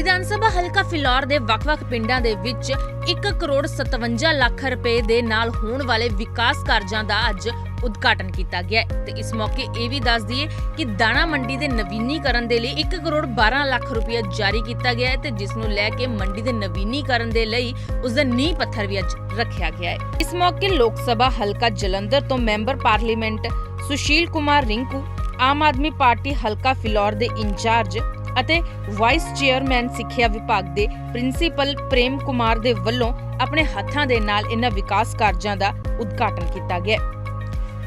ਵਿਧਾਨ ਸਭਾ ਹਲਕਾ ਫਿਲੌਰ ਦੇ ਵੱਖ-ਵੱਖ ਪਿੰਡਾਂ ਦੇ ਵਿੱਚ 1 ਕਰੋੜ 57 ਲੱਖ ਰੁਪਏ ਦੇ ਨਾਲ ਹੋਣ ਵਾਲੇ ਵਿਕਾਸ ਕਾਰਜਾਂ ਦਾ ਅੱਜ ਉਦਘਾਟਨ ਕੀਤਾ ਗਿਆ ਤੇ ਇਸ ਮੌਕੇ ਇਹ ਵੀ ਦੱਸ ਦਈਏ ਕਿ ਦਾਣਾ ਮੰਡੀ ਦੇ ਨਵੀਨੀਕਰਨ ਦੇ ਲਈ 1 ਕਰੋੜ 12 ਲੱਖ ਰੁਪਏ ਜਾਰੀ ਕੀਤਾ ਗਿਆ ਹੈ ਤੇ ਜਿਸ ਨੂੰ ਲੈ ਕੇ ਮੰਡੀ ਦੇ ਨਵੀਨੀਕਰਨ ਦੇ ਲਈ ਉਸ ਦਾ ਨੀਂਹ ਪੱਥਰ ਵੀ ਅੱਜ ਰੱਖਿਆ ਗਿਆ ਹੈ। ਇਸ ਮੌਕੇ ਲੋਕ ਸਭਾ ਹਲਕਾ ਜਲੰਧਰ ਤੋਂ member parliament Sushil Kumar Rinku, Aam Aadmi party ਹਲਕਾ ਫਿਲੌਰ ਦੇ ਇੰਚਾਰਜ ਅਤੇ ਵਾਈਸ ਚੇਅਰਮੈਨ ਸਿੱਖਿਆ ਵਿਭਾਗ ਦੇ ਪ੍ਰਿੰਸੀਪਲ ਪ੍ਰੇਮ ਕੁਮਾਰ ਦੇ ਵੱਲੋਂ ਆਪਣੇ ਹੱਥਾਂ ਦੇ ਨਾਲ ਇਹਨਾਂ ਵਿਕਾਸ ਕਾਰਜਾਂ ਦਾ ਉਦਘਾਟਨ ਕੀਤਾ ਗਿਆ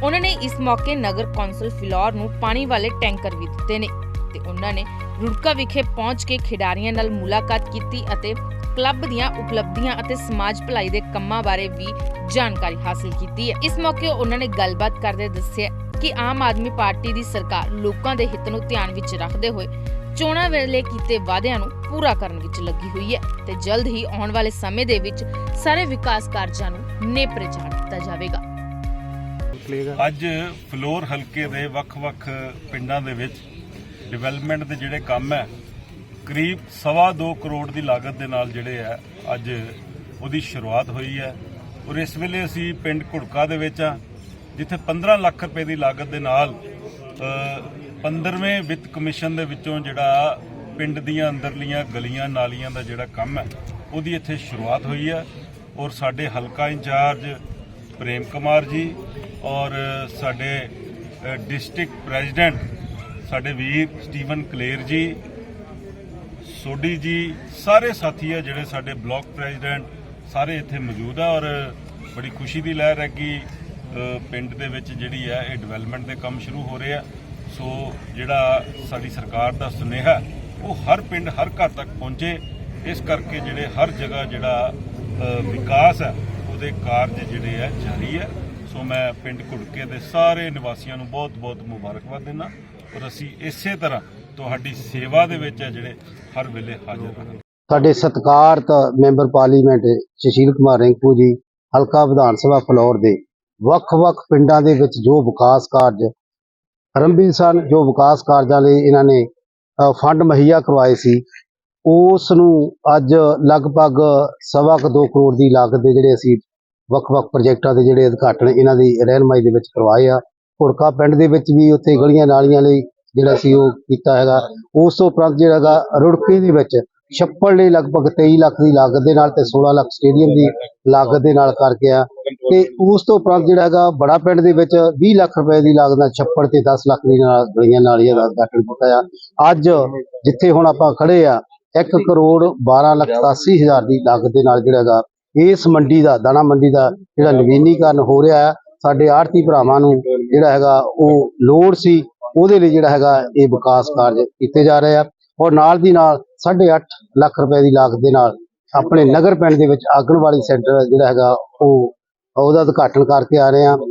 ਉਹਨਾਂ ਨੇ ਇਸ ਮੌਕੇ ਨਗਰ ਕੌਂਸਲ ਫਿਲੌਰ ਨੂੰ ਪਾਣੀ ਵਾਲੇ ਟੈਂਕਰ ਵੀ ਦਿੱਤੇ ਨੇ ਤੇ ਉਹਨਾਂ ਨੇ ਰੁੜਕਾ ਵਿਖੇ ਪਹੁੰਚ ਕੇ ਖਿਡਾਰੀਆਂ ਨਾਲ ਮੁਲਾਕਾਤ ਕੀਤੀ ਅਤੇ ਕਲੱਬ ਦੀਆਂ ਉਪਲਬਧੀਆਂ ਅਤੇ ਸਮਾਜ ਭਲਾਈ ਦੇ ਕੰਮਾਂ ਬਾਰੇ ਵੀ ਜਾਣਕਾਰੀ ਹਾਸਲ ਕੀਤੀ ਹੈ। ਇਸ ਮੌਕੇ ਉਹਨਾਂ ਨੇ ਗੱਲਬਾਤ ਕਰਦੇ ਦੱਸਿਆ ਕਿ ਆਮ ਆਦਮੀ ਪਾਰਟੀ ਦੀ ਸਰਕਾਰ ਲੋਕਾਂ ਦੇ ਹਿੱਤ ਨੂੰ ਧਿਆਨ ਵਿੱਚ ਰੱਖਦੇ ਹੋਏ ਚੋਣਾਂ ਵੇਲੇ ਕੀਤੇ ਵਾਅਦਿਆਂ ਨੂੰ ਪੂਰਾ ਕਰਨ ਵਿੱਚ ਲੱਗੀ ਹੋਈ ਹੈ ਤੇ ਜਲਦ ਹੀ ਆਉਣ ਵਾਲੇ ਸਮੇਂ ਦੇ ਵਿੱਚ ਸਾਰੇ ਵਿਕਾਸ ਕਾਰਜਾਂ ਨੂੰ ਨੇਪਰੇ ਚਾੜ ਦਿੱਤਾ ਜਾਵੇਗਾ। ਅੱਜ ਫਲੋਰ ਹਲਕੇ ਦੇ ਵੱਖ-ਵੱਖ ਪਿੰਡਾਂ ਦੇ ਵਿੱਚ ਡਿਵੈਲਪਮੈਂਟ ਦੇ ਜਿਹੜੇ ਕੰਮ ਹੈ, ਕਰੀਬ ਸਵਾ ਦੋ ਕਰੋੜ ਦੀ ਲਾਗਤ ਦੇ ਨਾਲ ਜਿਹੜੇ ਹੈ, ਅੱਜ ਉਹਦੀ ਸ਼ੁਰੂਆਤ ਹੋਈ ਹੈ ਔਰ ਇਸ ਵੇਲੇ ਅਸੀਂ ਪਿੰਡ ਘੁੜਕਾ ਦੇ ਵਿੱਚ ਆ ਜਿੱਥੇ 15 ਲੱਖ ਰੁਪਏ ਦੀ ਲਾਗਤ ਦੇ ਨਾਲ ਅ, 15ਵੇਂ ਵਿੱਤ ਕਮਿਸ਼ਨ ਦੇ ਵਿੱਚੋਂ ਜਿਹੜਾ ਪਿੰਡ ਦੀਆਂ ਅੰਦਰਲੀਆਂ ਗਲੀਆਂ ਨਾਲੀਆਂ ਦਾ ਜਿਹੜਾ ਕੰਮ ਹੈ ਉਹਦੀ ਇੱਥੇ ਸ਼ੁਰੂਆਤ ਹੋਈ ਹੈ। ਔਰ ਸਾਡੇ ਹਲਕਾ ਇੰਚਾਰਜ ਪ੍ਰੇਮ ਕੁਮਾਰ ਜੀ ਔਰ ਸਾਡੇ ਡਿਸਟ੍ਰਿਕਟ ਪ੍ਰੈਜ਼ੀਡੈਂਟ ਸਾਡੇ ਵੀਰ ਸਟੀਵਨ ਕਲੇਰ ਜੀ ਸੋਢੀ ਜੀ ਸਾਰੇ ਸਾਥੀ ਆ ਜਿਹੜੇ ਸਾਡੇ ਬਲਾਕ ਪ੍ਰੈਜ਼ੀਡੈਂਟ ਸਾਰੇ ਇੱਥੇ ਮੌਜੂਦ ਆ ਔਰ ਬੜੀ ਖੁਸ਼ੀ ਦੀ ਲਹਿਰ ਹੈ ਕਿ ਪਿੰਡ ਦੇ ਵਿੱਚ ਜਿਹੜੀ ਹੈ, ਇਹ ਡਿਵੈਲਪਮੈਂਟ ਦੇ ਕੰਮ ਸ਼ੁਰੂ ਹੋ ਰਹੇ ਆ। ਸੋ ਜਿਹੜਾ ਸਾਡੀ ਸਰਕਾਰ ਦਾ ਸੁਨੇਹਾ, ਉਹ ਹਰ ਪਿੰਡ, ਹਰ ਘਰ ਤੱਕ ਪਹੁੰਚੇ। ਇਸ ਕਰਕੇ ਜਿਹੜੇ ਹਰ ਜਗ੍ਹਾ ਜਿਹੜਾ ਵਿਕਾਸ ਹੈ, ਉਹਦੇ ਕਾਰਜ ਜਿਹੜੇ ਹੈ, ਜਾਰੀ ਹੈ। ਸੋ ਮੈਂ ਪਿੰਡ ਘੁੜਕੇ ਦੇ ਸਾਰੇ ਨਿਵਾਸੀਆਂ ਨੂੰ ਬਹੁਤ-ਬਹੁਤ ਮੁਬਾਰਕਬਾਦ ਦਿੰਦਾ। ਔਰ ਅਸੀਂ ਇਸੇ ਤਰ੍ਹਾਂ ਤੁਹਾਡੀ ਸੇਵਾ ਦੇ ਵਿੱਚ ਹੈ ਜਿਹੜੇ ਹਰ ਵੇਲੇ ਹਾਜ਼ਰ ਰਹਾਂਗੇ। ਸਾਡੇ ਸਤਿਕਾਰਤ ਮੈਂਬਰ ਪਾਰਲੀਮੈਂਟ, ਸੁਸ਼ੀਲ ਕੁਮਾਰ ਰਿੰਕੂ ਜੀ, ਹਲਕਾ ਵਿਧਾਨ ਸਭਾ ਫਲੋਰ ਦੇ ਵੱਖ-ਵੱਖ ਪਿੰਡਾਂ ਦੇ ਵਿੱਚ ਜੋ ਵਿਕਾਸ ਕਾਰਜ ਆਰੰਭੇ ਸਨ, ਜੋ ਵਿਕਾਸ ਕਾਰਜਾਂ ਲਈ ਇਹਨਾਂ ਨੇ ਫੰਡ ਮੁਹੱਈਆ ਕਰਵਾਏ ਸੀ, ਉਸ ਨੂੰ ਅੱਜ ਲਗਭਗ ਸਵਾ ਕੁ ਦੋ ਕਰੋੜ ਦੀ ਲਾਗਤ ਦੇ ਜਿਹੜੇ ਅਸੀਂ ਵੱਖ-ਵੱਖ ਪ੍ਰੋਜੈਕਟਾਂ ਦੇ ਜਿਹੜੇ ਉਦਘਾਟਨ ਇਹਨਾਂ ਦੀ ਰਹਿਨਮਾਈ ਦੇ ਵਿੱਚ ਕਰਵਾਏ ਆ, ਘੁੜਕਾ ਪਿੰਡ ਦੇ ਵਿੱਚ ਵੀ ਉੱਥੇ ਗਲੀਆਂ ਨਾਲੀਆਂ ਲਈ ਜਿਹੜਾ ਸੀ ਉਹ ਕੀਤਾ ਹੈਗਾ, ਉਸ ਤੋਂ ਉਪਰੰਤ ਜਿਹੜਾ ਹੈਗਾ ਰੁੜਕੇ ਦੇ ਵਿੱਚ ਛੱਪੜ ਲਈ ਲਗਭਗ 23 ਲੱਖ ਦੀ ਲਾਗਤ ਦੇ ਨਾਲ ਤੇ 16 ਲੱਖ ਸਟੇਡੀਅਮ ਦੀ ਲਾਗਤ ਦੇ ਨਾਲ ਕਰਕੇ ਆ ਤੇ ਉਸ ਤੋਂ ਉਪਰੰਤ ਜਿਹੜਾ ਹੈਗਾ ਬੜਾ ਪਿੰਡ ਦੇ ਵਿੱਚ 20 ਲੱਖ ਰੁਪਏ ਦੀ ਲਾਗਤ ਨਾਲ ਛੱਪੜ ਤੇ 10 ਲੱਖ ਦੀ ਨਾਲ ਗਲੀਆਂ ਨਾਲੀਆਂ ਦਾ ਉਦਘਾਟਨ ਕੀਤਾ ਆ। ਅੱਜ ਜਿੱਥੇ ਹੁਣ ਆਪਾਂ ਖੜੇ ਆ 1 ਕਰੋੜ 12 ਲੱਖ 87 ਹਜ਼ਾਰ ਦੀ ਲਾਗਤ ਦੇ ਨਾਲ ਜਿਹੜਾ ਹੈਗਾ ਇਸ ਮੰਡੀ ਦਾ ਦਾਣਾ ਮੰਡੀ ਦਾ ਜਿਹੜਾ ਨਵੀਨੀਕਰਨ ਹੋ ਰਿਹਾ ਹੈ ਸਾਡੇ ਆੜਤੀ ਭਰਾਵਾਂ ਨੂੰ ਜਿਹੜਾ ਹੈਗਾ ਉਹ ਲੋੜ ਸੀ ਉਹਦੇ ਲਈ ਜਿਹੜਾ ਹੈਗਾ ਇਹ ਵਿਕਾਸ ਕਾਰਜ ਕੀਤੇ ਜਾ ਰਹੇ ਆ। ਔਰ ਨਾਲ ਦੀ ਨਾਲ 8.5 ਲੱਖ ਰੁਪਏ ਦੀ ਲਾਗਤ ਦੇ ਨਾਲ ਆਪਣੇ ਨਗਰ ਪਿੰਡ ਦੇ ਵਿੱਚ ਆਂਗਣਵਾੜੀ ਸੈਂਟਰ ਜਿਹੜਾ ਹੈਗਾ ਉਹ ਉਹਦਾ ਉਦਘਾਟਨ ਕਰਕੇ ਆ ਰਹੇ ਆ